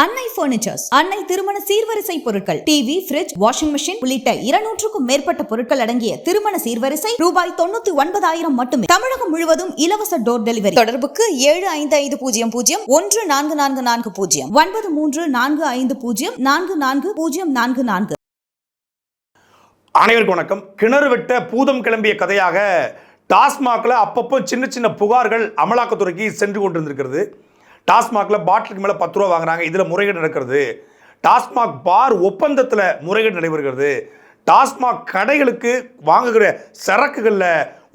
அன்னை பர்னிச்சர்ஸ் அன்னை திருமண சீர்வரிசை பொருட்கள். டிவி ஃபிரிட்ஜ் வாஷிங் மெஷின் உள்ளிட்ட இருநூற்றுக்கும் மேற்பட்ட பொருட்கள் அடங்கிய திருமண சீர்வரிசை ரூபாய் தொண்ணூத்தி ஒன்பதாயிரம் மட்டுமே. தமிழகம் முழுவதும் இலவச டோர் டெலிவரி தொடர்புக்கு ஏழு ஐந்து ஐந்து பூஜ்ஜியம் பூஜ்ஜியம் ஒன்று நான்கு நான்கு நான்கு பூஜ்ஜியம். ஒன்பது மூன்று நான்கு ஐந்து பூஜ்ஜியம் நான்கு நான்கு பூஜ்ஜியம் நான்கு நான்கு. அனைவருக்கும் வணக்கம். கிணறு வெட்ட பூதம் கிளம்பிய கதையாக டாஸ்மாகில் அப்பப்போ சின்ன சின்ன புகார்கள் அமலாக்கத்துறைக்கு சென்று கொண்டிருந்திருக்கிறது. டாஸ்மாகில் பாட்டிலுக்கு மேலே பத்து ரூபா வாங்குறாங்க. இதில் முறைகேடு நடக்கிறது. டாஸ்மாக் பார் ஒப்பந்தத்தில் முறைகேடு நடைபெறுகிறது. டாஸ்மாக் கடைகளுக்கு வாங்குகிற சரக்குகளில்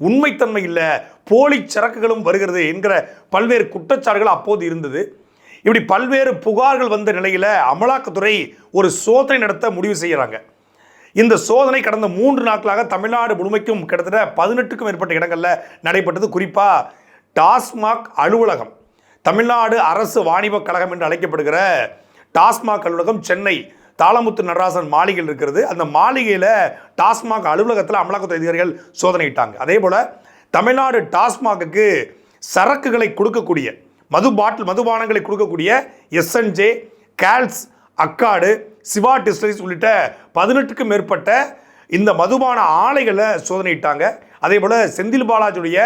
உண்மைத்தன்மை இல்லை. போலி சரக்குகளும் வருகிறது என்கிற பல்வேறு குற்றச்சாட்டுகள் அப்போது இருந்தது. இப்படி பல்வேறு புகார்கள் வந்த நிலையில் அமலாக்கத்துறை ஒரு சோதனை நடத்த முடிவு செய்கிறாங்க இந்த சோதனை கடந்த மூன்று நாட்களாக தமிழ்நாடு முழுமைக்கும் கிட்டத்தட்ட பதினெட்டுக்கும் மேற்பட்ட இடங்களில் நடைபெற்றது. குறிப்பாக டாஸ்மாக் அலுவலகம். தமிழ்நாடு அரசு வாணிபக் கழகம் என்று அழைக்கப்படுகிற டாஸ்மாக் அலுவலகம் சென்னை. தாளமுத்து நடராசன் மாளிகையில் இருக்கிறது. அந்த மாளிகையில் டாஸ்மாக் அலுவலகத்தில் அமலாக்கத்துறை அதிகாரிகள் சோதனையிட்டாங்க. அதே போல் தமிழ்நாடு டாஸ்மாகுக்கு சரக்குகளை கொடுக்கக்கூடிய மது பாட்டில் மதுபானங்களை கொடுக்கக்கூடிய SNJ Kals Accord Siva distilleries உள்ளிட்ட பதினெட்டுக்கும் மேற்பட்ட இந்த மதுபான ஆலைகளை சோதனையிட்டாங்க. அதே போல் செந்தில் பாலாஜியுடைய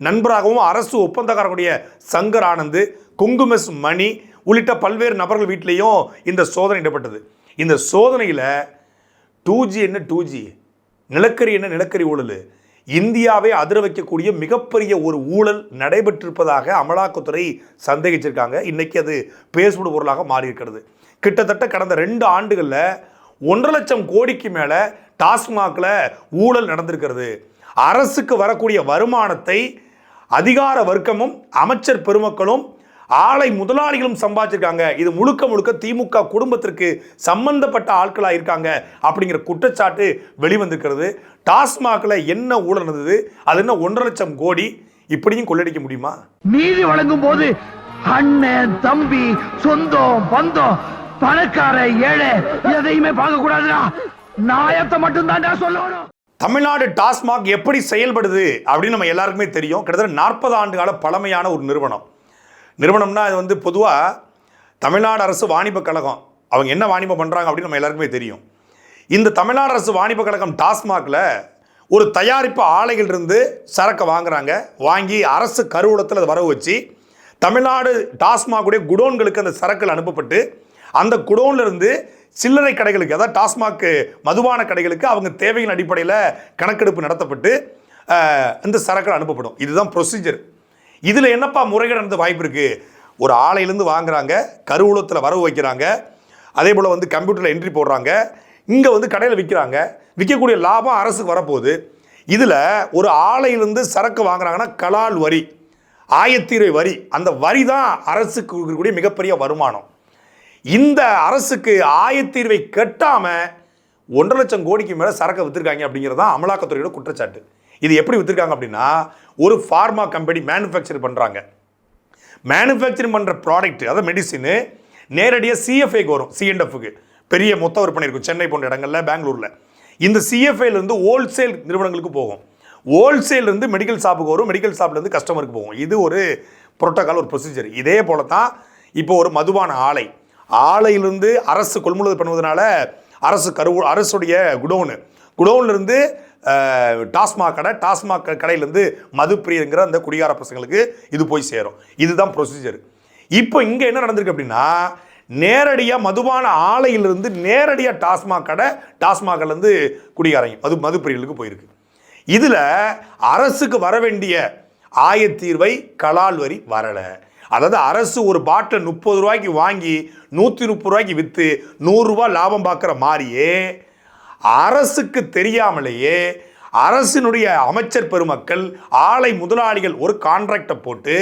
நண்பராகவும் அரசு ஒப்பந்தக்காரர்களுடைய சங்கர் ஆனந்த் குங்குமஸ் மணி உள்ளிட்ட பல்வேறு நபர்கள் வீட்டிலையும் இந்த சோதனை இடப்பட்டது இந்த சோதனையில் டூ ஜி என்ன டூ ஜி நிலக்கரி என்ன நிலக்கரி ஊழல்? இந்தியாவை அதிர வைக்கக்கூடிய மிகப்பெரிய ஒரு ஊழல் நடைபெற்றிருப்பதாக அமலாக்கத்துறை சந்தேகிச்சிருக்காங்க. இன்றைக்கி அது பேசுபடு பொருளாக மாறியிருக்கிறது. கிட்டத்தட்ட கடந்த ரெண்டு ஆண்டுகளில் ஒன்றரை லட்சம் கோடிக்கு மேலே டாஸ்மாகில் ஊழல் நடந்திருக்கிறது. அரசுக்கு வரக்கூடிய வருமானத்தை அதிகார வர்க்கமும் அமைச்சர் பெருமக்களும் ஆலை முதலாளிகளும் சம்பாதிச்சிருக்காங்க. இது முழுக்க முழுக்க திமுக குடும்பத்திற்கு சம்பந்தப்பட்ட ஆட்களாக இருக்காங்க அப்படிங்கிற குற்றச்சாட்டு வெளிவந்திருக்கிறது. டாஸ்மாகில் என்ன ஊழல் நடந்தது? அது என்ன ஒன்றரை லட்சம் கோடி? இப்படியும் கொள்ளடிக்க முடியுமா? நீதி வழங்கும் போது அண்ணன் தம்பி சொந்தம் பந்தம் பணக்கார ஏழை எதையுமே பார்க்க கூடாதுடா நாயத்தை மட்டும் தான்டா சொல்லணும். தமிழ்நாடு டாஸ்மாக் எப்படி செயல்படுது அப்படின்னு நம்ம எல்லாருக்குமே தெரியும். கிட்டத்தட்ட நாற்பது ஆண்டு கால பழமையான ஒரு நிறுவனம். நிறுவனம்னா அது வந்து பொதுவாக தமிழ்நாடு அரசு வாணிபக் கழகம். அவங்க என்ன வாணிபம் பண்ணுறாங்க அப்படின்னு நம்ம எல்லாருக்குமே தெரியும். இந்த தமிழ்நாடு அரசு வாணிபக் கழகம் டாஸ்மாகில் ஒரு தயாரிப்பு ஆலைகள் இருந்து சரக்கை வாங்குறாங்க. வாங்கி அரசு கருவூலத்தில் அதை வரவு வச்சு தமிழ்நாடு டாஸ்மாகுடைய குடோன்களுக்கு அந்த சரக்குகள் அனுப்பப்பட்டு அந்த குடோன்லேருந்து சில்லறை கடைகளுக்கு அதாவது டாஸ்மாக் மதுபான கடைகளுக்கு அவங்க தேவையின் அடிப்படையில் கணக்கெடுப்பு நடத்தப்பட்டு இந்த சரக்குகள் அனுப்பப்படும். இதுதான் ப்ரொசீஜர் இதில் என்னப்பா முறைகேடு நடந்த வாய்ப்பு இருக்குது ஒரு ஆலையிலேருந்து வாங்குறாங்க கருவூலத்தில் வரவு வைக்கிறாங்க அதே போல் வந்து கம்ப்யூட்டரில் என்ட்ரி போடுறாங்க இங்கே வந்து கடையில் விற்கிறாங்க விற்கக்கூடிய லாபம் அரசுக்கு வரப்போகுது. இதில் ஒரு ஆலையிலேருந்து சரக்கு வாங்குறாங்கன்னா கலால் வரி ஆயத்தீரை வரி அந்த வரி தான் அரசுக்கு இருக்கக்கூடிய மிகப்பெரிய வருமானம். இந்த அரசுக்கு ஆயத்தீர்வை கட்டாம ஒன்றரை லட்சம் கோடிக்கு மேலே சரக்கு விற்றுருக்காங்க அப்படிங்கிறது தான் அமலாக்கத்துறையோட குற்றச்சாட்டு. இது எப்படி விற்றுருக்காங்க அப்படின்னா ஒரு ஃபார்மா கம்பெனி மேனுஃபேக்சர் பண்ணுறாங்க மேனுஃபேக்சரிங் பண்ணுற ப்ராடக்ட் அதாவது மெடிசின் நேரடியாக சிஎஃப்ஐக்கு வரும் சிஎன்எஃப்க்கு பெரிய மொத்த விற்பனை இருக்கும் சென்னை போன்ற இடங்கள்ல பெங்களூரில். இந்த சிஎஃப்ஐல இருந்து ஹோல்சேல் நிறுவனங்களுக்கு போகும். ஹோல்சேல் இருந்து மெடிக்கல் ஷாப்புக்கு வரும் மெடிக்கல் ஷாப்லேருந்து கஸ்டமருக்கு போகும். இது ஒரு புரோட்டோகால் ஒரு ப்ரொசீஜர் இதே போல தான் இப்போ ஒரு மதுபான ஆலை. ஆலையிலிருந்து அரசு கொள்முதல் பண்ணுவதனால அரசு கருவு அரசுடைய குடோனு. குடோன்லேருந்து டாஸ்மாக் கடை டாஸ்மாக் கடையிலேருந்து மதுப்பிரியங்கிற அந்த குடிகார பசங்களுக்கு இது போய் சேரும். இதுதான் ப்ரொசீஜர் இப்போ இங்கே என்ன நடந்திருக்கு அப்படின்னா நேரடியாக மதுபான ஆலையிலிருந்து நேரடியாக டாஸ்மாக் கடை டாஸ்மாக்லேருந்து குடிகாரங்க மது மதுப்பிரியலுக்கு போயிருக்கு. இதில் அரசுக்கு வர வேண்டிய ஆயத்தீர்வை கலால் வரி வரலை. அதாவது அரசு ஒரு பாட்டில் முப்பது ரூபாய்க்கு வாங்கி நூற்றி முப்பது ரூபாய்க்கு விற்று நூறுரூவா லாபம் பார்க்குற மாதிரியே அரசுக்கு தெரியாமலேயே அரசினுடைய அமைச்சர் பெருமக்கள் ஆலை முதலாளிகள் ஒரு கான்ட்ராக்டை போட்டு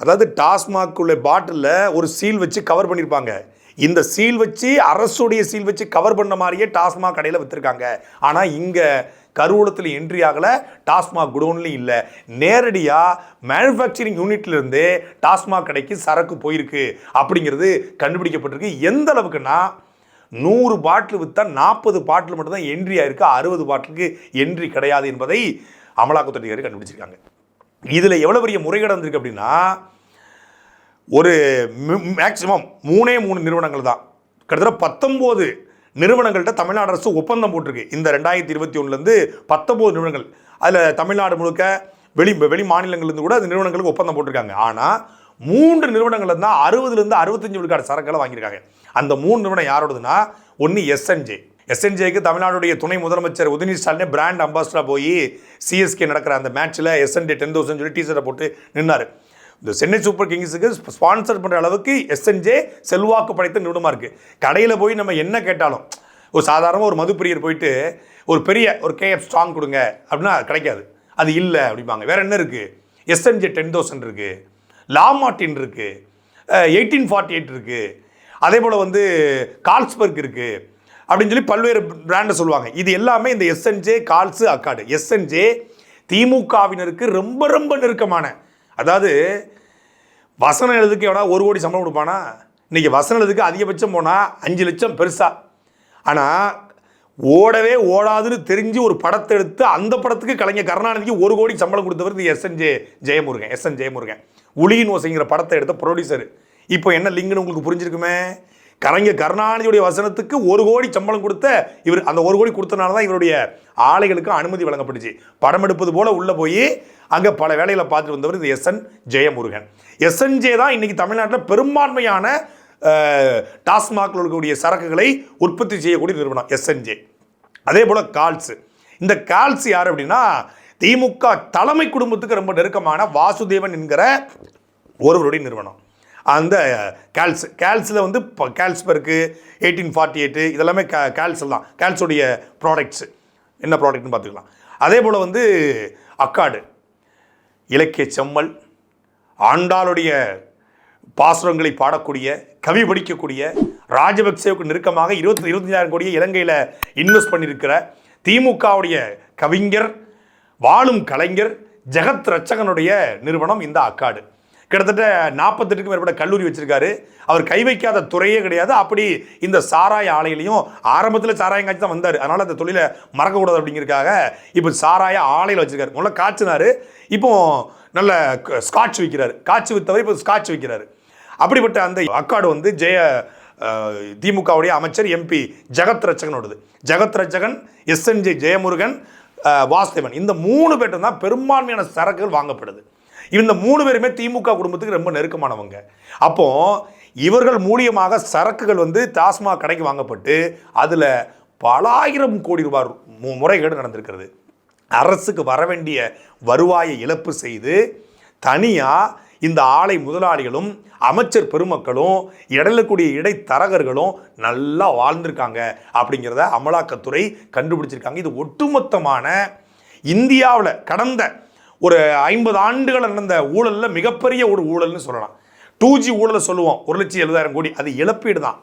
அதாவது டாஸ்மாக் உள்ள பாட்டிலில் ஒரு சீல் வச்சு கவர் பண்ணியிருப்பாங்க இந்த சீல் வச்சு அரசுடைய சீல் வச்சு கவர் பண்ண மாதிரியே டாஸ்மாக் கடையில் விற்றுருக்காங்க ஆனால் இங்கே கருவூலத்தில் என்ட்ரி ஆகலை டாஸ்மாக் குடோன்லையும் இல்லை. நேரடியாக மேனுஃபேக்சரிங் யூனிட்லேருந்தே டாஸ்மாக் கடைக்கு சரக்கு போயிருக்கு அப்படிங்கிறது கண்டுபிடிக்கப்பட்டிருக்கு. எந்த அளவுக்குன்னா நூறு பாட்டில் விற்றா நாற்பது பாட்டில் மட்டும்தான் என்ட்ரி ஆயிருக்கு. அறுபது பாட்டிலுக்கு என்ட்ரி கிடையாது என்பதை அமலாக்கத்துறை அதிகாரி கண்டுபிடிச்சிருக்காங்க. இதில் எவ்வளோ பெரிய முறைகேடு வந்திருக்கு அப்படின்னா ஒரு மேக்சிமம் மூணே மூணு நிறுவனங்கள் தான். கிட்டத்தட்ட பத்தொம்போது நிறுவனங்கள்கிட்ட தமிழ்நாடு அரசு ஒப்பந்தம் போட்டிருக்கு. இந்த ரெண்டாயிரத்தி இருபத்தி ஒன்றுலேருந்து பத்தொம்போது நிறுவனங்கள். அதில் தமிழ்நாடு முழுக்க வெளி வெளி மாநிலங்கள்லேருந்து கூட அந்த நிறுவனங்களுக்கு ஒப்பந்தம் போட்டிருக்காங்க. ஆனால் மூன்று நிறுவனங்கள் தான் அறுபதுலேருந்து அறுபத்தஞ்சு விழுக்காடு சரக்குகளை வாங்கியிருக்காங்க. அந்த மூணு நிறுவனம் யாரோடதுன்னா ஒன்று எஸ்என்ஜே எஸ்என்ஜேக்கு தமிழ்நாடுடைய துணை முதலமைச்சர் உதயநிதி ஸ்டாலினே பிராண்ட் அம்பாசிடராக போய் சிஎஸ்கே நடக்கிற அந்த மேட்ச்சில் எஸ்என்ஜே டென் தௌசண்ட் சொல்லி டீசர்ட்டை போட்டு நின்னார். இந்த சென்னை சூப்பர் கிங்ஸுக்கு ஸ்பான்சர் பண்ணுற அளவுக்கு எஸ்என்ஜே செல்வாக்கு படைத்த நிறுவனமாக இருக்குது கடையில் போய் நம்ம என்ன கேட்டாலும் ஒரு சாதாரணமாக ஒரு மதுப்பிரியர் போயிட்டு ஒரு பெரிய ஒரு கேஎஃப் ஸ்ட்ராங் கொடுங்க அப்படின்னா கிடைக்காது. அது இல்லை அப்படிம்பாங்க. வேறு என்ன இருக்குது எஸ்என்ஜே டென் தௌசண்ட் இருக்குது லாமார்டின் இருக்குது எயிட்டீன் ஃபார்ட்டி எயிட் இருக்குது அதே போல் வந்து கால்ஸ்பர்க் இருக்குது அப்படின்னு சொல்லி பல்வேறு பிராண்டை சொல்லுவாங்க. இது எல்லாமே இந்த எஸ்என்ஜே கால்ஸு அக்காடு எஸ்என்ஜே திமுகவினருக்கு ரொம்ப ரொம்ப நெருக்கமான அதாவது வசனம் எழுதுக்கு எவனா ஒரு கோடி சம்பளம் கொடுப்பானா? இன்றைக்கி வசனம் எழுதுக்கு அதிகபட்சம் போனால் அஞ்சு லட்சம் பெருசாக ஆனால் ஓடவே ஓடாதுன்னு தெரிஞ்சு ஒரு படத்தை எடுத்து அந்த படத்துக்கு கலைஞர் கருணாநிதிக்கு ஒரு கோடி சம்பளம் கொடுத்தவர் இந்த SN J Jayamurugan SN Jayamurugan. உளியின் ஓசைங்கிற படத்தை எடுத்த ப்ரொடியூசர் இப்போ என்ன லிங்குன்னு உங்களுக்கு புரிஞ்சிருக்குமே? கலைஞர் கருணாநிதியுடைய வசனத்துக்கு ஒரு கோடி சம்பளம் கொடுத்த இவர் அந்த ஒரு கோடி கொடுத்தனால தான் இவருடைய ஆலைகளுக்கு அனுமதி வழங்கப்பட்டுச்சு படம் எடுப்பது போல உள்ளே போய் அங்கே பல வேலைகளை பார்த்துட்டு வந்தவர் இந்த எஸ்என் ஜெயமுருகன். எஸ்என்ஜே தான் இன்னைக்கு தமிழ்நாட்டில் பெரும்பான்மையான டாஸ்மாகில் இருக்கக்கூடிய சரக்குகளை உற்பத்தி செய்யக்கூடிய நிறுவனம் எஸ்என்ஜே அதே போல் கால்ஸ். இந்த கால்ஸ் யார் அப்படின்னா திமுக தலைமை குடும்பத்துக்கு ரொம்ப நெருக்கமான வாசுதேவன் என்கிற ஒருவருடைய நிறுவனம். அந்த கேல்ஸ் கேல்ஸில் வந்து கேல்ஸ்பர்க்கு எயிட்டீன் ஃபார்ட்டி எயிட்டு இதெல்லாமே கே கேல்ஸில் தான் கேல்ஸுடைய ப்ராடக்ட்ஸு என்ன ப்ராடக்ட்னு பார்த்துக்கலாம். அதே போல் வந்து அக்காடு. இலக்கிய செம்மல் ஆண்டாளுடைய பாசுரங்களை பாடக்கூடிய கவி படிக்கக்கூடிய ராஜபக்சேவுக்கு நெருக்கமாக இருபத்தி இருபத்தஞ்சாயிரம் கோடியை இலங்கையில் இன்வெஸ்ட் பண்ணியிருக்கிற திமுகவுடைய கவிஞர் வாழும் கலைஞர் ஜெகத் ரட்சகனுடைய நிறுவனம் இந்த அக்காடு. கிட்டத்தட்ட நாற்பத்தெட்டுக்கும் மேற்பட்ட கல்லூரி வச்சிருக்காரு. அவர் கை வைக்காத துறையே கிடையாது. அப்படி இந்த சாராய ஆலையிலையும் ஆரம்பத்தில் சாராயம் காய்ச்சி தான் வந்தார். அதனால் அந்த தொழிலை மறக்கக்கூடாது அப்படிங்கிறதுக்காக இப்போ சாராய ஆலையில் வச்சிருக்காரு. முதல்ல காய்ச்சினார். இப்போ நல்ல ஸ்காட்ச் விற்கிறாரு காய்ச்சி விற்றவர் இப்போ ஸ்காட்ச் விற்கிறாரு அப்படிப்பட்ட அந்த அக்காடு வந்து ஜெய திமுகவுடைய அமைச்சர் எம்பி ஜெகத் ரட்சகனோடது. ஜெகத் ரட்சகன் எஸ்என்ஜே ஜெயமுருகன் வாசுதேவன். இந்த மூணு பேர்ட்டும் தான் பெரும்பான்மையான சரக்குகள் வாங்கப்படுது. இந்த மூணு பேருமே திமுக குடும்பத்துக்கு ரொம்ப நெருக்கமானவங்க. அப்போ இவர்கள் மூலியமாக சரக்குகள் வந்து டாஸ்மாக் கடைக்கு வாங்கப்பட்டு அதில் பல ஆயிரம் கோடி ரூபாய் முறைகேடு நடந்திருக்கிறது. அரசுக்கு வர வேண்டிய வருவாயை இழப்பு செய்து தனியாக இந்த ஆலை முதலாளிகளும் அமைச்சர் பெருமக்களும் இடலக்கூடிய இடைத்தரகர்களும் நல்லா வாழ்ந்திருக்காங்க அப்படிங்கிறத அமலாக்கத்துறை கண்டுபிடிச்சிருக்காங்க. இது ஒட்டுமொத்தமான இந்தியாவில் கடந்த ஒரு ஐம்பது ஆண்டுகள் நடந்த ஊழலில் மிகப்பெரிய ஒரு ஊழல்னு சொல்லலாம். டூ ஜி ஊழலை சொல்லுவோம். ஒரு லட்சம் எழுபதாயிரம் கோடி. அது இழப்பீடு தான்.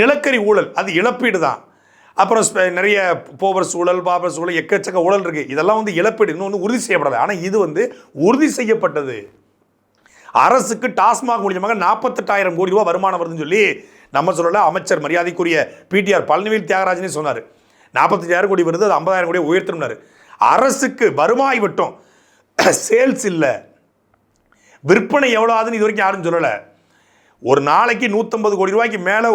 நிலக்கரி ஊழல் அது இழப்பீடு தான். அப்புறம் நிறைய போவர் சூழல் பாபர் சூழல் எக்கச்சக்க ஊழல் இருக்குது இதெல்லாம் வந்து இழப்பீடு. இன்னும் வந்து உறுதி செய்யப்படலை. ஆனால் இது வந்து உறுதி செய்யப்பட்டது. அரசுக்கு டாஸ்மாக் மூலியமாக நாற்பத்தெட்டாயிரம் கோடி ரூபா வருமானம் வருதுன்னு சொல்லி நம்ம சொல்லலை அமைச்சர் மரியாதைக்குரிய பிடிஆர் பழனிவேல் தியாகராஜனே சொன்னார். நாற்பத்தஞ்சாயிரம் கோடி வருது அது ஐம்பதாயிரம் கோடி உயர்த்தணும்னாரு. அரசுக்கு வருமாய் விட்டோம். சேல்ஸ் இல்லை. விற்பனை எவ்வளோ ஆகுதுன்னு இது வரைக்கும் யாரும் சொல்லலை. ஒரு நாளைக்கு நூற்றம்பது கோடி ரூபாய்க்கு மேலே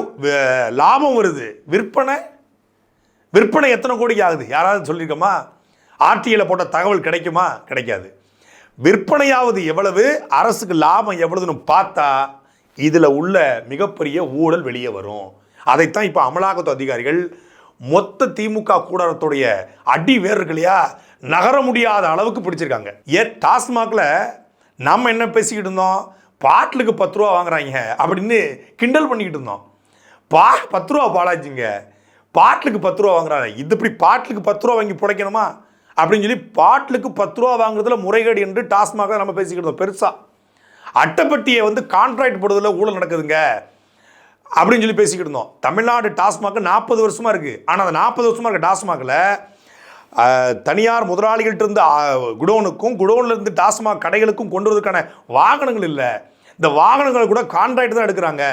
லாபம் வருது. விற்பனை விற்பனை எத்தனை கோடிக்கு ஆகுது? யாராவது சொல்லியிருக்கோமா? ஆர்டிஐயில் போட்ட தகவல் கிடைக்குமா? கிடைக்காது. விற்பனையாவது எவ்வளவு? அரசுக்கு லாபம் எவ்வளவுன்னு பார்த்தா இதில் உள்ள மிகப்பெரிய ஊழல் வெளியே வரும். அதைத்தான் இப்போ அமலாக்கத்துறை அதிகாரிகள் மொத்த திமுக கூடாரத்துடைய அடி வேர் நகர முடியாத அளவுக்கு பிடிச்சிருக்காங்க. ஏ டாஸ்மாகில் நம்ம என்ன பேசிக்கிட்டு இருந்தோம்? பாட்டிலுக்கு பத்து ரூபா வாங்குறாங்க அப்படின்னு கிண்டல் பண்ணிக்கிட்டு இருந்தோம். பா பத்து ரூபா பாலாஜிங்க. பாட்டிலுக்கு பத்து ரூபா வாங்குறாங்க. இது இப்படி பாட்டிலுக்கு பத்து ரூபா வாங்கி பிழைக்கணுமா அப்படின்னு சொல்லி பாட்டிலுக்கு பத்து ரூபா வாங்குறதுல முறைகேடு என்று டாஸ்மாக நம்ம பேசிக்கிட்டு இருந்தோம் பெருசாக அட்டைப்பட்டியை வந்து கான்ட்ராக்ட் போடுறதுல ஊழல் நடக்குதுங்க. அப்படின்னு சொல்லி பேசிக்கிட்டு இருந்தோம். தமிழ்நாடு டாஸ்மாக் நாற்பது வருஷமாக இருக்குது ஆனால் அந்த நாற்பது வருஷமா இருக்க டாஸ்மாகில் தனியார் முதலாளிகள்ட்ட இருந்து குடோனுக்கும் குடோன்லேருந்து டாஸ்மாக் கடைகளுக்கும் கொண்டு வரதுக்கான வாகனங்கள் இல்லை. இந்த வாகனங்களை கூட கான்ட்ராக்ட் தான் எடுக்கிறாங்க.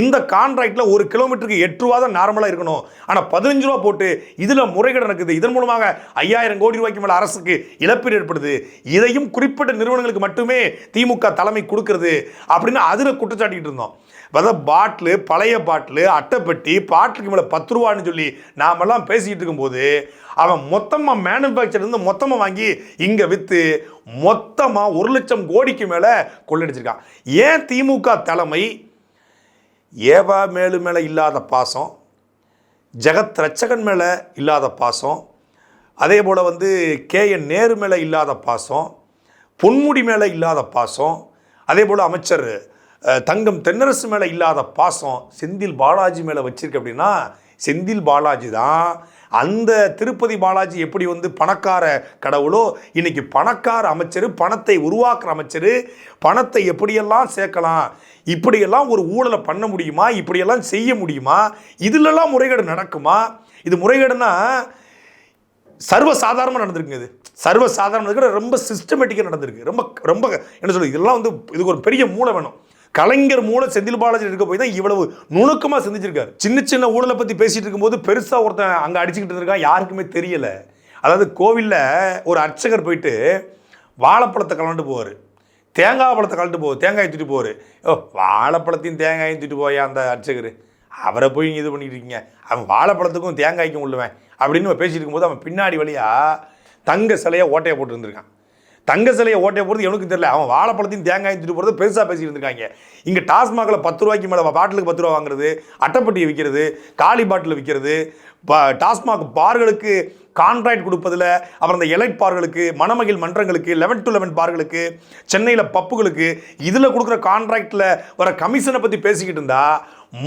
இந்த கான்ட்ராக்டில் ஒரு கிலோமீட்டருக்கு எட்டு ரூபா தான் நார்மலாக இருக்கணும். ஆனால் பதினஞ்சு ரூபா போட்டு இதில் முறைகேடு நடக்குது. இதன் மூலமாக ஐயாயிரம் கோடி ரூபாய்க்கு மேலே அரசுக்கு இழப்பீடு ஏற்படுது. இதையும் குறிப்பிட்ட நிறுவனங்களுக்கு மட்டுமே திமுக தலைமை கொடுக்கறது அப்படின்னு அதில் குற்றச்சாட்டிக்கிட்டு இருந்தோம். வெதை பாட்டிலு பழைய பாட்டிலு அட்டைப்பெட்டி பாட்டிலுக்கு மேலே பத்து ரூபான்னு சொல்லி நாமெல்லாம் பேசிக்கிட்டு இருக்கும்போது அவன் மொத்தமாக மேனுஃபேக்சர்லேருந்து மொத்தமாக வாங்கி இங்கே விற்று மொத்தமாக ஒரு லட்சம் கோடிக்கு மேலே கொள்ளடிச்சிருக்கான். ஏன் திமுக தலைமை ஏவா மேலு மேலே இல்லாத பாசம் ஜெகத் ரட்சகன் மேலே இல்லாத பாசம் அதே போல் வந்து கே என் நேரு மேலே இல்லாத பாசம் பொன்முடி மேலே இல்லாத பாசம் அதே போல் அமைச்சர் தங்கம் தென்னரசு மேலே இல்லாத பாசம் செந்தில் பாலாஜி மேலே வச்சிருக்கு அப்படின்னா செந்தில் பாலாஜி தான். அந்த திருப்பதி பாலாஜி எப்படி வந்து பணக்கார கடவுளோ இன்னைக்கு பணக்கார அமைச்சர் பணத்தை உருவாக்குற அமைச்சர் பணத்தை எப்படியெல்லாம் சேர்க்கலாம் இப்படியெல்லாம் ஒரு ஊழலை பண்ண முடியுமா இப்படியெல்லாம் செய்ய முடியுமா இதிலெல்லாம் முறைகேடு நடக்குமா? இது முறைகேடுனா சர்வ சாதாரணமாக நடந்திருக்குங்க இது. சர்வ சாதாரண ரொம்ப சிஸ்டமேட்டிக்காக நடந்திருக்கு. ரொம்ப ரொம்ப என்ன சொல்லுது இதெல்லாம் வந்து இதுக்கு ஒரு பெரிய மூளை வேணும். கலைஞர் மூளை செந்தில் பாலாஜி இருக்க போய் தான் இவ்வளவு நுணுக்கமாக சிந்திச்சிருக்காரு. சின்ன சின்ன ஊழலை பற்றி பேசிட்டு இருக்கும்போது பெருசாக ஒருத்தன் அங்கே அடிச்சுக்கிட்டு இருக்கான் யாருக்குமே தெரியல. அதாவது கோவிலில் ஒரு அர்ச்சகர் போயிட்டு வாழைப்பழத்தை கலந்துட்டு போவார். தேங்காய் பழத்தை கலந்துட்டு போவார் தேங்காய் தூட்டி போவார். ஓ வாழைப்பழத்தையும் தேங்காயும் தூட்டி போயா அந்த அர்ச்சகர்? அவரை போய் இது பண்ணிட்டு இருக்கீங்க. அவன் வாழைப்பழத்துக்கும் தேங்காய்க்கும் உள்ளவன். அப்படின்னு பேசிட்டு இருக்கும்போது அவன் பின்னாடி வழியாக தங்க சிலையை ஓட்டையை போட்டு இருந்திருக்கான் தங்க சிலையை ஓட்டை போகிறது எவனுக்கு தெரியல. அவன் வாழைப்பழத்தையும் தேங்காயும் தூட்டு போகிறது பெருசாக பேசிட்டு இருந்திருக்காங்க. இங்கே டாஸ்மாகில் பத்து ரூபாய்க்கு மேலே பாட்டிலுக்கு பத்து ரூபா வாங்குறது அட்டைப்பட்டியை விற்கிறது காலி பாட்டில் விற்கிறது ப- டாஸ்மாக் பார்களுக்கு கான்ட்ராக்ட் கொடுப்பதில் அப்புறம் இந்த எலைட் பார்களுக்கு மணமகிழ் மன்றங்களுக்கு லெவன் டு லெவன் பார்களுக்கு சென்னையில் பப்புகளுக்கு இதில் கொடுக்குற கான்ட்ராக்டில் வர கமிஷனை பற்றி பேசிக்கிட்டு இருந்தா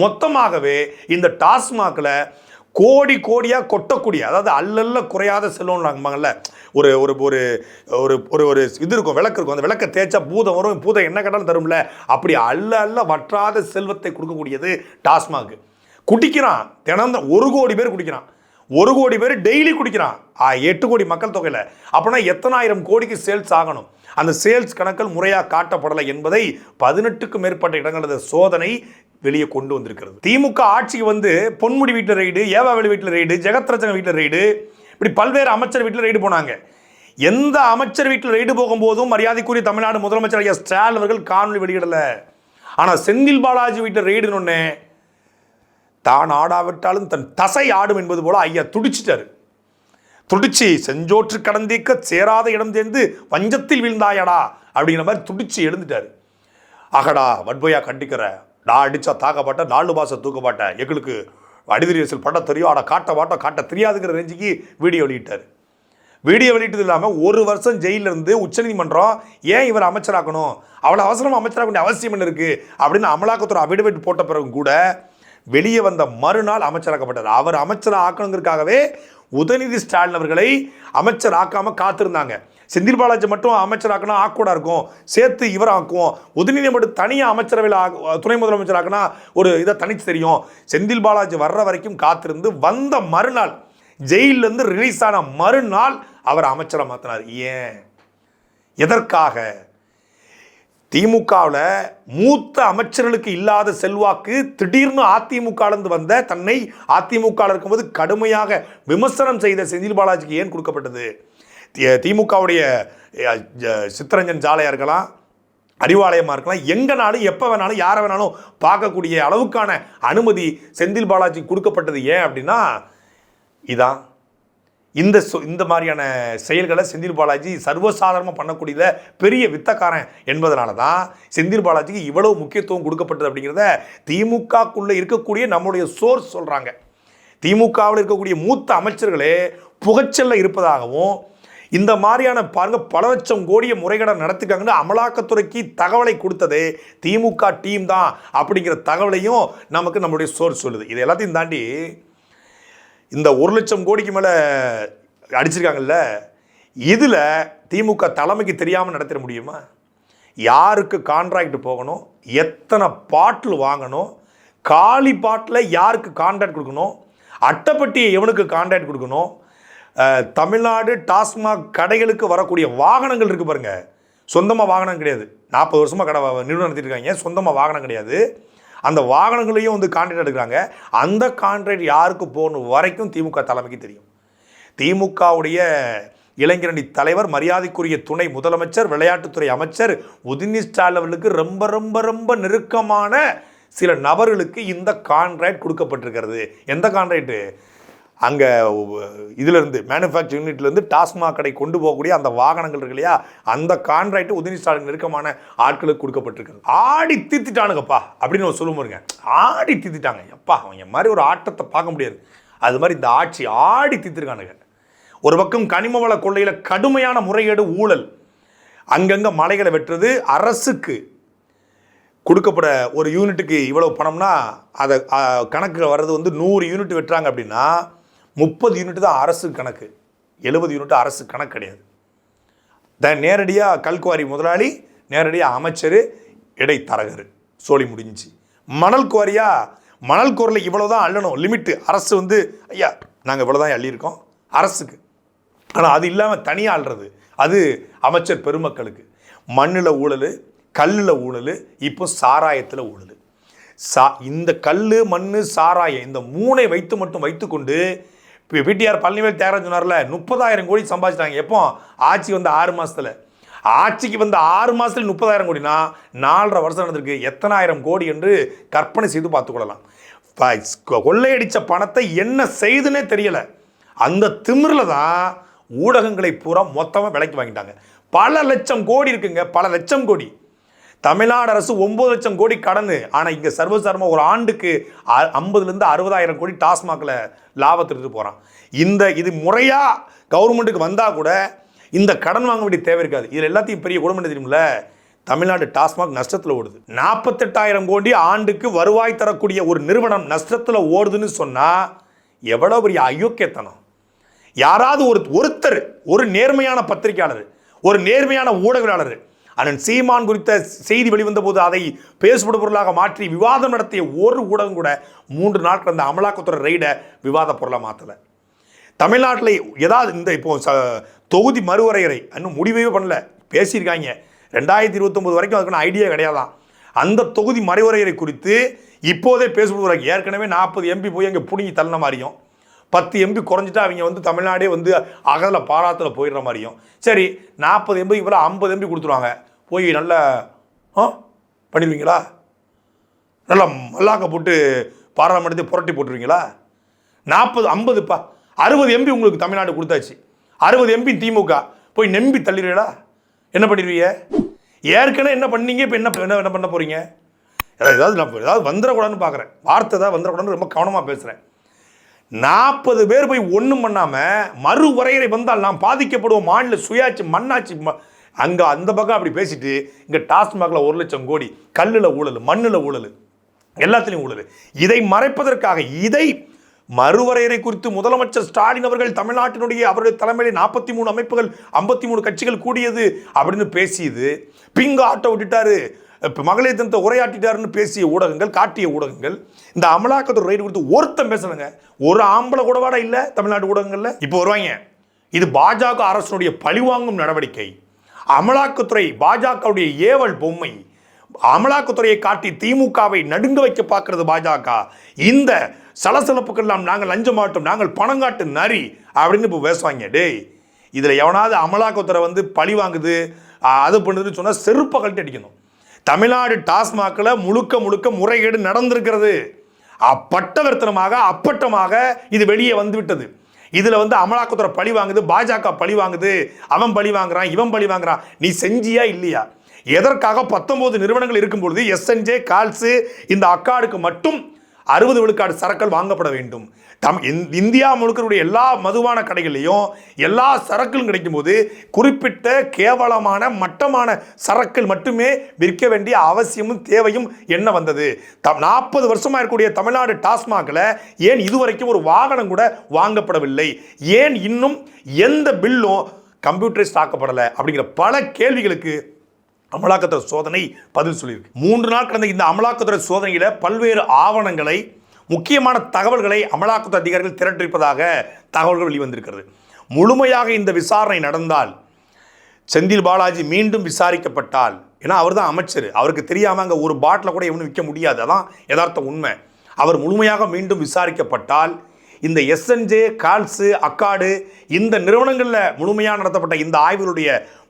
மொத்தமாகவே இந்த டாஸ்மாகில் கோடி கோடியாக கொட்டக்கூடிய அதாவது அல்லல்ல குறையாத செல்வம் நாங்கல்ல ஒரு ஒரு ஒரு ஒரு ஒரு ஒரு இது இருக்கும் விளக்கு இருக்கும். அந்த விளக்கை தேய்ச்சா பூதம் வரும் பூதம் என்ன கேட்டாலும் தரும்ல. அப்படி அல்ல அல்ல வற்றாத செல்வத்தை கொடுக்கக்கூடியது டாஸ்மாக். குடிக்கிறான் தினம் தான் ஒரு கோடி பேர் குடிக்கிறான். ஒரு கோடி பேர் டெய்லி குடிக்கிறான். எட்டு கோடி மக்கள் தொகையில். அப்படின்னா எத்தனாயிரம் கோடிக்கு சேல்ஸ் ஆகணும்? அந்த சேல்ஸ் கணக்கில் முறையாக காட்டப்படலை என்பதை பதினெட்டுக்கும் மேற்பட்ட இடங்களது சோதனை வெளியே கொண்டு வந்திருக்கிறது. திமுக ஆட்சிக்கு வந்து பொன்முடி வீட்டில் ரைடு ஏவாவெளி வீட்டில் ரைடு ஜெகத்ரச்சன வீட்டில் ரைடு இப்படி பல்வேறு அமைச்சர் வீட்டில் ரைடு போனாங்க. எந்த அமைச்சர் வீட்டில் ரைடு போகும்போதும் மரியாதைக்குரிய தமிழ்நாடு முதலமைச்சர் ஐயா ஸ்டாலின் அவர்கள் காணொலி வெளியிடலை. ஆனால் செந்தில் பாலாஜி வீட்டில் ரைடுன்னு தான் ஆடாவிட்டாலும் தன் தசை ஆடும் என்பது போல ஐயா துடிச்சிட்டாரு. துடிச்சு செஞ்சோற்று கடந்தீக்க சேராத இடம் தேர்ந்து வஞ்சத்தில் வீழ்ந்தாயடா அப்படிங்கிற மாதிரி துடிச்சு எழுந்துட்டாரு. அகடா வட்பையா கண்டிக்கிற நான் அடிச்சா தாக்கப்பட்ட நாலு மாசம் தூக்கப்பட்ட எங்களுக்கு அடிதிரியல் பண்ண தெரியும். ஆனால் காட்ட மாட்டோம் காட்ட தெரியாதுங்கிற ரேஞ்சுக்கு வீடியோ வெளியிட்டார். வீடியோ வெளியிட்டது இல்லாமல் ஒரு வருஷம் ஜெயிலிருந்து இருந்து உச்சநீதிமன்றம் ஏன் இவர் அமைச்சராக்கணும்? அவ்வளோ அவசரமாக அமைச்சராக வேண்டிய அவசியம் என்ன இருக்குது அப்படின்னு அமலாக்கத்துறை அபிடவிட் போட்ட பிறகு கூட வெளியே வந்த மறுநாள் அமைச்சராக்கப்பட்டார். அவர் அமைச்சர் ஆக்கணுங்கிறதுக்காகவே உதயநிதி ஸ்டாலின் அவர்களை அமைச்சர் ஆக்காமல் காத்திருந்தாங்க. செந்தில் பாலாஜி மட்டும் அமைச்சராக்கினா ஆக்கினா இருக்கும். சேர்த்து இவர் ஆக்குவோம் உதயநிதி மட்டும் தனியாக அமைச்சரவையில் துணை முதலமைச்சர் ஆக்கினா ஒரு இதை தனித்து தெரியும். செந்தில் பாலாஜி வர்ற வரைக்கும் காத்திருந்து வந்த மறுநாள் ஜெயிலிருந்து இருந்து ரிலீஸ் ஆன மறுநாள் அவர் அமைச்சரை மாற்றினார் ஏன்? எதற்காக? திமுகவில் மூத்த அமைச்சர்களுக்கு இல்லாத செல்வாக்கு திடீர்னு அதிமுகலேருந்து வந்த தன்னை அதிமுக இருக்கும்போது கடுமையாக விமர்சனம் செய்த செந்தில் பாலாஜிக்கு ஏன் கொடுக்கப்பட்டது? திமுகவுடைய சித்தரஞ்சன் ஜாலையாக இருக்கலாம் அறிவாலயமாக இருக்கலாம் எங்கனாலும் எப்போ வேணாலும் யாரை வேணாலும் பார்க்கக்கூடிய அளவுக்கான அனுமதி செந்தில் பாலாஜி கொடுக்கப்பட்டது ஏன் அப்படின்னா இதான். இந்த இந்த மாதிரியான செயல்களை செந்தில் பாலாஜி சர்வசாதாரணமாக பண்ணக்கூடியத பெரிய வித்தக்காரன் என்பதனால தான் செந்தில் பாலாஜிக்கு இவ்வளவு முக்கியத்துவம் கொடுக்கப்பட்டது அப்படிங்கிறத திமுகக்குள்ளே இருக்கக்கூடிய நம்முடைய சோர்ஸ் சொல்கிறாங்க திமுகவில் இருக்கக்கூடிய மூத்த அமைச்சர்களே புகைச்சல்ல இருப்பதாகவும் இந்த மாதிரியான பாருங்க பல லட்சம் கோடியை முறைகேடாக நடத்திருக்காங்கன்னு அமலாக்கத்துறைக்கு தகவலை கொடுத்ததே திமுக டீம் தான் அப்படிங்கிற தகவலையும் நமக்கு நம்மளுடைய சோர்ஸ் சொல்லுது. இது எல்லாத்தையும் தாண்டி இந்த ஒரு லட்சம் கோடிக்கு மேலே அடிச்சிருக்காங்கல்ல இதில் திமுக தலைமைக்கு தெரியாமல் நடத்திட முடியுமா? யாருக்கு கான்ட்ராக்ட் போகணும்? எத்தனை பாட்டில் வாங்கணும்? காலி பாட்டில் யாருக்கு கான்ட்ராக்ட் கொடுக்கணும்? அட்டைப்பட்டியை எவனுக்கு கான்ட்ராக்ட் கொடுக்கணும்? தமிழ்நாடு டாஸ்மாக் கடைகளுக்கு வரக்கூடிய வாகனங்கள் இருக்குது பாருங்கள் சொந்தமாக வாகனம் கிடையாது. நாற்பது வருஷமாக கடை நிறுவனம் நடத்திட்டு சொந்தமாக வாகனம் கிடையாது. அந்த வாகனங்களையும் வந்து கான்ட்ராக்ட் எடுக்கிறாங்க. அந்த கான்ட்ராக்ட் யாருக்கு போகணும் வரைக்கும் திமுக தலைமைக்கு தெரியும். திமுகவுடைய இளைஞரணி தலைவர் மரியாதைக்குரிய துணை முதலமைச்சர் விளையாட்டுத்துறை அமைச்சர் உதினி ஸ்டாலின் அவர்களுக்கு ரொம்ப ரொம்ப ரொம்ப நெருக்கமான சில நபர்களுக்கு இந்த கான்ட்ராக்ட் கொடுக்கப்பட்டிருக்கிறது. எந்த கான்ட்ராக்டு அங்கே இதிலிருந்து மேனுஃபேக்சர் யூனிட்லேருந்து டாஸ்மாக் கடை கொண்டு போகக்கூடிய அந்த வாகனங்கள் இருக்கு இல்லையா? அந்த கான்ட்ராக்ட் உதயநிதி ஸ்டாலின் நெருக்கமான ஆட்களுக்கு கொடுக்கப்பட்டிருக்கிறது ஆடி தீர்த்திட்டானுங்கப்பா அப்படின்னு ஒரு சொல்லும் பாருங்க. ஆடி தீர்த்திட்டாங்க. எப்பா அவங்க மாதிரி ஒரு ஆட்டத்தை பார்க்க முடியாது. அது மாதிரி இந்த ஆட்சி ஆடி தீர்த்திருக்கானுங்க. ஒரு பக்கம் கனிம வள கொள்ளையில் கடுமையான முறையீடு ஊழல். அங்கங்கே மலைகளை வெட்டுறது அரசுக்கு கொடுக்கப்பட ஒரு யூனிட்டுக்கு இவ்வளோ பணம்னா அதை கணக்கு வர்றது வந்து நூறு யூனிட் வெட்டுறாங்க அப்படின்னா முப்பது யூனிட் தான் அரசு கணக்கு. எழுபது யூனிட் அரசு கணக்கு கிடையாது. த நேரடியாக கல்குவாரி முதலாளி நேரடியாக அமைச்சர் இடைத்தரகர். சோழி முடிஞ்சிச்சு. மணல் குவாரியாக மணல் குரலில் இவ்வளோ தான் அள்ளணும். லிமிட்டு அரசு வந்து ஐயா நாங்கள் இவ்வளோ தான் அள்ளியிருக்கோம். அரசுக்கு. ஆனால் அது இல்லாமல் தனியாக ஆள்றது அது அமைச்சர் பெருமக்களுக்கு. மண்ணில் ஊழல் கல்லில் ஊழல் இப்போ சாராயத்தில் ஊழல். சா இந்த கல் மண் சாராயம் இந்த மூனை வைத்து மட்டும் வைத்துக்கொண்டு இப்போ பிடிஆர் பழனிவேல் தியாகராஜ் சொன்னார்ல முப்பதாயிரம் கோடி சம்பாதிச்சிட்டாங்க. எப்போ? ஆட்சி வந்து ஆறு மாதத்தில் ஆட்சிக்கு வந்த ஆறு மாதத்துல முப்பதாயிரம் கோடினா நாலரை வருஷம் நடந்திருக்கு. எத்தனாயிரம் கோடி என்று கற்பனை செய்து பார்த்துக்கொள்ளலாம் கொள்ளையடித்த பணத்தை என்ன செய்துன்னே தெரியலை. அந்த திமிரில் தான் ஊடகங்களை பூரா மொத்தமாக விலைக்கு வாங்கிட்டாங்க. பல லட்சம் கோடி இருக்குங்க. பல லட்சம் கோடி. தமிழ்நாடு அரசு ஒன்பது லட்சம் கோடி கடன். ஆனால் இங்கே சர்வசாரமாக ஒரு ஆண்டுக்கு அ- ஐம்பதுலேருந்து அறுபதாயிரம் கோடி டாஸ்மாகில் லாபத்தை போகிறான் இந்த இது முறையாக கவர்மெண்ட்டுக்கு வந்தால் கூட இந்த கடன் வாங்க வேண்டிய தேவை இருக்காது. இதில் எல்லாத்தையும் பெரிய குடும்பம் தெரியுமில்ல? தமிழ்நாடு டாஸ்மாக் நஷ்டத்தில் ஓடுது. நாற்பத்தெட்டாயிரம் கோடி ஆண்டுக்கு வருவாய் தரக்கூடிய ஒரு நிறுவனம் நஷ்டத்தில் ஓடுதுன்னு சொன்னால் எவ்வளோ பெரிய அயோக்கியத்தனம். யாராவது ஒரு ஒருத்தர் ஒரு நேர்மையான பத்திரிகையாளர் ஒரு நேர்மையான ஊடகவியலாளர் அண்ணன் சீமான் குறித்த செய்தி வெளிவந்த போது அதை பேசுபடு பொருளாக மாற்றி விவாதம் நடத்திய ஒரு ஊடகம் கூட மூன்று நாட்கள் அந்த அமலாக்கத்துறை ரெய்டை விவாத பொருளாக மாற்றலை தமிழ்நாட்டில் ஏதாவது இந்த இப்போ ச தொகுதி மறுவரையறை இன்னும் முடிவே பண்ணல. பேசியிருக்காங்க. ரெண்டாயிரத்தி இருபத்தொம்போது வரைக்கும் அதுக்கான ஐடியா கிடையாதான். அந்த தொகுதி மறுவரையறை குறித்து இப்போதே பேசப்படுவாங்க ஏற்கனவே நாற்பது எம்பி போய் அங்கே புடுங்கி தள்ளின மாதிரியும் பத்து எம்பி குறைஞ்சிட்டா அவங்க வந்து தமிழ்நாடே வந்து அகல பாராத்தில் போயிடுற மாதிரியும். சரி நாற்பது எம்பி இப்போ ஐம்பது எம்பி கொடுத்துருவாங்க. போய் நல்லா ஆ பண்ணிடுவீங்களா? நல்லா மல்லாக்க போட்டு பாராளுமன்றத்தை புரட்டி போட்டுருவீங்களா? நாற்பது ஐம்பதுப்பா அறுபது எம்பி உங்களுக்கு தமிழ்நாடு கொடுத்தாச்சு. அறுபது எம்பி திமுக. போய் நம்பி தள்ளிடுவீங்களா என்ன பண்ணிடுவீங்க? ஏற்கனவே என்ன பண்ணீங்க இப்போ என்ன என்ன என்ன பண்ண போகிறீங்க ஏதாவது நான் ஏதாவது வந்துடக்கூடாதுன்னு பார்க்குறேன் வார்த்தை தான் வந்துடக்கூடாதுன்னு ரொம்ப கவனமாக பேசுகிறேன் நாற்பது பேர் போய் ஒன்றும் பண்ணாமல் மறு வரையறை வந்தால் நாம் பாதிக்கப்படுவோம். மாநில சுயாட்சி மண்ணாட்சி ம- அங்கே அந்த பக்கம் அப்படி பேசிட்டு இங்கே டாஸ்மாகில் ஒரு லட்சம் கோடி கல்லில் ஊழல் மண்ணில் ஊழல் எல்லாத்துலேயும் ஊழல். இதை மறைப்பதற்காக இதை மறுவரையறை குறித்து முதலமைச்சர் ஸ்டாலின் அவர்கள் தமிழ்நாட்டினுடைய அவருடைய தலைமையில் நாற்பத்தி மூணு அமைப்புகள் ஐம்பத்தி மூணு கட்சிகள் கூடியது அப்படின்னு பேசியது. பிங்க ஆட்டோ விட்டுட்டாரு. இப்போ மகளிர் தினத்தை உரையாட்டிட்டாருன்னு பேசிய ஊடகங்கள் காட்டிய ஊடகங்கள் இந்த அமலாக்கத்துறை ரைடு குறித்து ஒருத்தன் பேசணுங்க ஒரு ஆம்பளை கூடவாட இல்லை தமிழ்நாட்டு ஊடகங்களில். இப்போ வருவாங்க. இது பாஜக அரசினுடைய பழிவாங்கும் நடவடிக்கை. அமலாக்கத்துறை பாஜகவுடைய ஏவல் பொம்மை. அமலாக்கத்துறையை காட்டி திமுகவை நடுங்க வைக்க பார்க்கறது பாஜக. இந்த சலசலப்புக்கெல்லாம் நாங்கள் லஞ்சம் மாட்டோம் நாங்கள் பணம் காட்டு நரி அப்படின்னு இப்போ பேசுவாங்க. டேய் இதில் எவனாவது அமலாக்கத்துறை வந்து பழி வாங்குது அது பண்ணுதுன்னு சொன்னால் செருப்பை கழட்டி அடிக்கணும். தமிழ்நாடு டாஸ்மாகில் முழுக்க முழுக்க முறைகேடு நடந்திருக்கிறது. அப்பட்டவர்த்தனமாக அப்பட்டமாக இது வெளியே வந்துவிட்டது. இதுல வந்து அமலாக்கத்துறை பழி வாங்குது பாஜக பழி வாங்குது. அவன் பழி வாங்குறான் இவன் பழி வாங்குறான். நீ செஞ்சியா இல்லையா? எதற்காக பத்தொன்பது நிறுவனங்கள் இருக்கும் பொழுது எஸ்என்ஜே கால்ஸு இந்த அக்காடுக்கு மட்டும் அறுபது விழுக்காடு சரக்கள் வாங்கப்பட வேண்டும்? தம் இந்- இந்தியா முழுக்கருடைய எல்லா மதுபான கடைகள்லையும் எல்லா சரக்குகளும் கிடைக்கும்போது குறிப்பிட்ட கேவலமான மட்டமான சரக்குகள் மட்டுமே விற்க வேண்டிய அவசியமும் தேவையும் என்ன வந்தது? தம் நாற்பது வருஷமாக இருக்கக்கூடிய தமிழ்நாடு டாஸ்மாகில் ஏன் இதுவரைக்கும் ஒரு வாகனம் கூட வாங்கப்படவில்லை? ஏன் இன்னும் எந்த பில்லும் கம்ப்யூட்டரை ஆக்கப்படலை அப்படிங்கிற பல கேள்விகளுக்கு அமலாக்கத்துறை சோதனை பதில் சொல்லியிருக்கு. மூன்று நாள் கடந்த இந்த அமலாக்கத்துறை சோதனையில் பல்வேறு ஆவணங்களை முக்கியமான தகவல்களை அமலாக்கத்துறை அதிகாரிகள் திரட்டிருப்பதாக தகவல்கள் வெளிவந்திருக்கிறது. முழுமையாக இந்த விசாரணை நடந்தால் செந்தில் பாலாஜி மீண்டும் விசாரிக்கப்பட்டால் ஏன்னா அவர் தான் அமைச்சர் அவருக்கு தெரியாமல் அங்கே ஒரு பாட்டில் கூட எவனும் விற்க முடியாது அதான் யதார்த்த உண்மை. அவர் முழுமையாக மீண்டும் விசாரிக்கப்பட்டால் இந்த எஸ்என்ஜே கால்ஸு அக்காடு இந்த நிறுவனங்களில் முழுமையாக நடத்தப்பட்ட இந்த ஆய்வுகளுடைய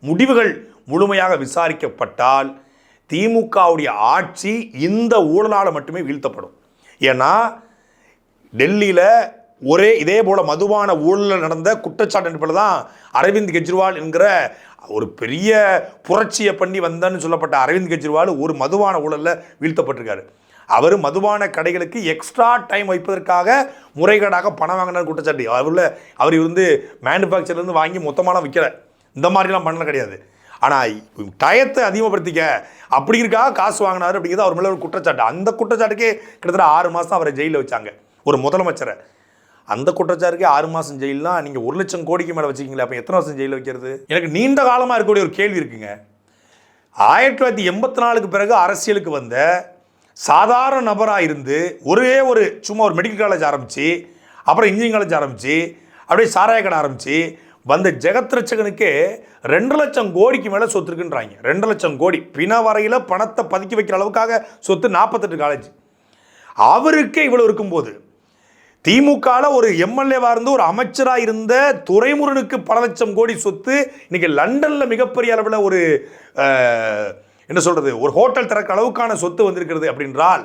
முடிவுகள் முழுமையாக விசாரிக்கப்பட்டால் திமுகவுடைய ஆட்சி இந்த ஊழலால் மட்டுமே வீழ்த்தப்படும். ஏன்னா டெல்லியில் ஒரே இதே போல் மதுபான ஊழலில் நடந்த குற்றச்சாட்டு அடிப்படையில் தான் அரவிந்த் கெஜ்ரிவால் என்கிற ஒரு பெரிய புரட்சியை பண்ணி வந்தன்னு சொல்லப்பட்ட அரவிந்த் கெஜ்ரிவால் ஒரு மதுபான ஊழலில் வீழ்த்தப்பட்டிருக்காரு. அவர் மதுபான கடைகளுக்கு எக்ஸ்ட்ரா டைம் வைப்பதற்காக முறைகேடாக பணம் வாங்கினார் குற்றச்சாட்டு. அவரில் அவர் வந்து மேனுஃபேக்சர்லேருந்து வாங்கி மொத்தமாக விற்கிற இந்த மாதிரிலாம் பண்ணல கிடையாது. ஆனால் டயத்தை அதிகப்படுத்திக்க அப்படிங்கிறக்காக காசு வாங்கினார் அப்படிங்கிறது அவர் மேலே ஒரு குற்றச்சாட்டு. அந்த குற்றச்சாட்டுக்கே கிட்டத்தட்ட ஆறு மாதம் அவரை ஜெயிலில் வச்சாங்க. ஒரு முதலமைச்சரை. அந்த குற்றச்சாட்டுக்கே ஆறு மாதம் ஜெயில்லாம் நீங்கள் ஒரு லட்சம் கோடிக்கு மேலே வச்சுக்கிங்களே அப்போ எத்தனை வருஷம் ஜெயிலில் வைக்கிறது? எனக்கு நீண்ட காலமாக இருக்கக்கூடிய ஒரு கேள்வி இருக்குங்க. ஆயிரத்தி தொள்ளாயிரத்தி எண்பத்தி நாலுக்கு பிறகு அரசியலுக்கு வந்த சாதாரண நபராக இருந்து ஒரே ஒரு சும்மா ஒரு மெடிக்கல் காலேஜ் ஆரம்பித்து அப்புறம் இன்ஜினியரிங் காலேஜ் ஆரம்பித்து அப்படியே சாராய கடை ஆரம்பித்து வந்த ஜெகத்ரட்சகனுக்கே ரெண்டு லட்சம் கோடிக்கு மேலே சொத்து இருக்குன்றாங்க. ரெண்டு லட்சம் கோடி. பிண வரையில் பணத்தை பதுக்கி வைக்கிற அளவுக்காக சொத்து நாற்பத்தெட்டு காலேஜ் அவருக்கே இவ்வளோ இருக்கும்போது திமுகவில் ஒரு எம்எல்ஏவாக இருந்து ஒரு அமைச்சராக இருந்த துரைமுருகனுக்கு பல லட்சம் கோடி சொத்து இன்றைக்கி லண்டனில் மிகப்பெரிய அளவில் ஒரு என்ன சொல்கிறது ஒரு ஹோட்டல் திறக்க அளவுக்கான சொத்து வந்திருக்கிறது அப்படின்றால்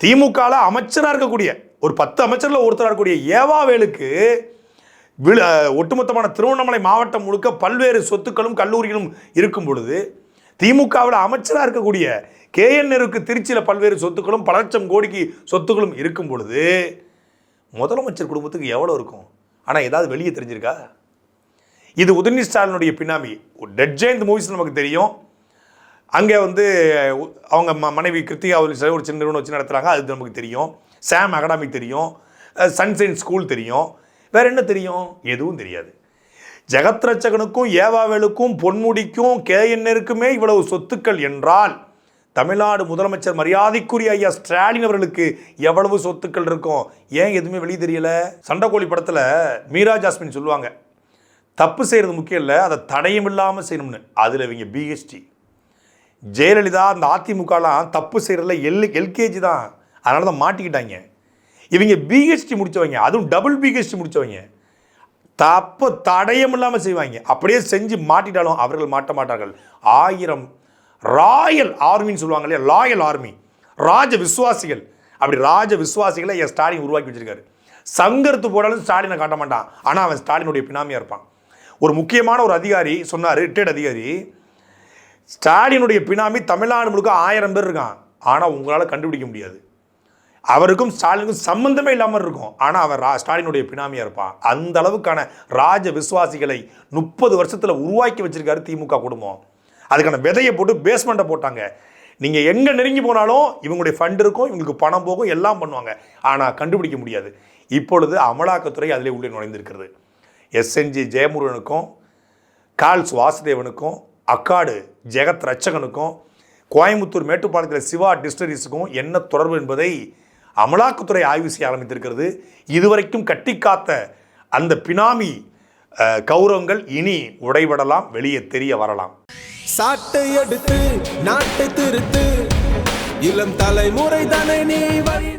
திமுகவில் அமைச்சராக இருக்கக்கூடிய ஒரு பத்து அமைச்சரில் ஒருத்தராக இருக்கக்கூடிய ஏவாவேலுக்கு விழு ஒட்டுமொத்தமான திருவண்ணாமலை மாவட்டம் முழுக்க பல்வேறு சொத்துக்களும் கல்லூரிகளும் இருக்கும் பொழுது திமுகவில் அமைச்சராக இருக்கக்கூடிய கேஎன்ஆருக்கு திருச்சியில் பல்வேறு சொத்துக்களும் பல லட்சம் கோடிக்கு சொத்துக்களும் இருக்கும் பொழுது முதலமைச்சர் குடும்பத்துக்கு எவ்வளோ இருக்கும்? ஆனால் ஏதாவது வெளியே தெரிஞ்சிருக்கா? இது உதயநிதி ஸ்டாலினுடைய பின்னாமி. டெட் ஜெயந்த் மூவிஸ் நமக்கு தெரியும். அங்கே வந்து அவங்க ம மனைவி கிருத்திகா ஒரு சில- ஒரு சின்ன நிறுவனம் வச்சு நடத்துகிறாங்க அது நமக்கு தெரியும். சாம் அகாடமி தெரியும். சன்சைன் ஸ்கூல் தெரியும். வேற என்ன தெரியும்? எதுவும் தெரியாது. ஜெகத்ரட்சகனுக்கும் ஏவாவேலுக்கும் பொன்முடிக்கும் கேஎன்ஆருக்குமே இவ்வளவு சொத்துக்கள் என்றால் தமிழ்நாடு முதலமைச்சர் மரியாதைக்குரிய ஐயா ஸ்டாலின் அவர்களுக்கு எவ்வளவு சொத்துக்கள் இருக்கும்? ஏன் எதுவுமே வெளியே தெரியல? சண்டைக்கோழி படத்தில் மீரா ஜாஸ்மின் சொல்லுவாங்க தப்பு செய்கிறது முக்கியம் இல்லை அதை தடையும் இல்லாமல் செய்யணும்னு. அதில் இவங்க பிஹெச்டி ஜெயலலிதா அந்த அதிமுகலாம் தப்பு செய்கிறதுல எல் எல்கேஜி தான். அதனால தான் மாட்டிக்கிட்டாங்க. இவங்க பிஹெச்டி முடித்தவங்க அதுவும் டபுள் பிஹெச்டி முடித்தவங்க தப்பு தடயம் இல்லாமல் செய்வாங்க. அப்படியே செஞ்சு மாட்டிட்டாலும் அவர்கள் மாட்ட மாட்டார்கள். ஆயிரம் ராயல் ஆர்மின்னு சொல்லுவாங்க இல்லையா? Loyal army. ராஜ விசுவாசிகள். அப்படி ராஜ விசுவாசிகளை என் ஸ்டாலின் உருவாக்கி வச்சிருக்காரு. சங்கருத்து போடாலும் ஸ்டாலினை காட்ட மாட்டான். ஆனால் அவன் ஸ்டாலினுடைய பினாமியாக இருப்பான். ஒரு முக்கியமான ஒரு அதிகாரி சொன்னார் ரிட்டையர்ட் அதிகாரி. ஸ்டாலினுடைய பினாமி தமிழ்நாடு முழுக்க ஆயிரம் பேர் இருக்கான். ஆனால் உங்களால் கண்டுபிடிக்க முடியாது. அவருக்கும் ஸ்டாலினுக்கும் சம்பந்தமே இல்லாமல் இருக்கும். ஆனால் அவர் ரா ஸ்டாலினுடைய பினாமியாக இருப்பான். அந்த அளவுக்கான ராஜ விசுவாசிகளை முப்பது வருஷத்தில் உருவாக்கி வச்சிருக்காரு திமுக குடும்பம். அதுக்கான விதையை போட்டு பேஸ்மெண்ட்டை போட்டாங்க. நீங்கள் எங்கே நெருங்கி போனாலும் இவங்களுடைய ஃபண்ட் இருக்கும் இவங்களுக்கு பணம் போகும் எல்லாம் பண்ணுவாங்க. ஆனால் கண்டுபிடிக்க முடியாது. இப்பொழுது அமலாக்கத்துறை அதிலே உள்ளே நுழைந்திருக்கிறது. எஸ்என்ஜி ஜெயமுருகனுக்கும் கால்ஸ் வாசுதேவனுக்கும் அக்காடு ஜெகத் ரட்சகனுக்கும் கோயம்புத்தூர் மேட்டுப்பாளையத்தில் சிவா டிஸ்டரிஸுக்கும் என்ன தொடர்பு என்பதை அமலாக்கத்துறை ஆய்வு செய்ய ஆரம்பித்திருக்கிறது. இதுவரைக்கும் கட்டி காத்த அந்த பினாமி அஹ், கௌரவங்கள் இனி உடைபடலாம் வெளியே தெரிய வரலாம். சாட்டை எடுத்து நாட்டை திருத்து. இளம் தலைமுறை தானே நீ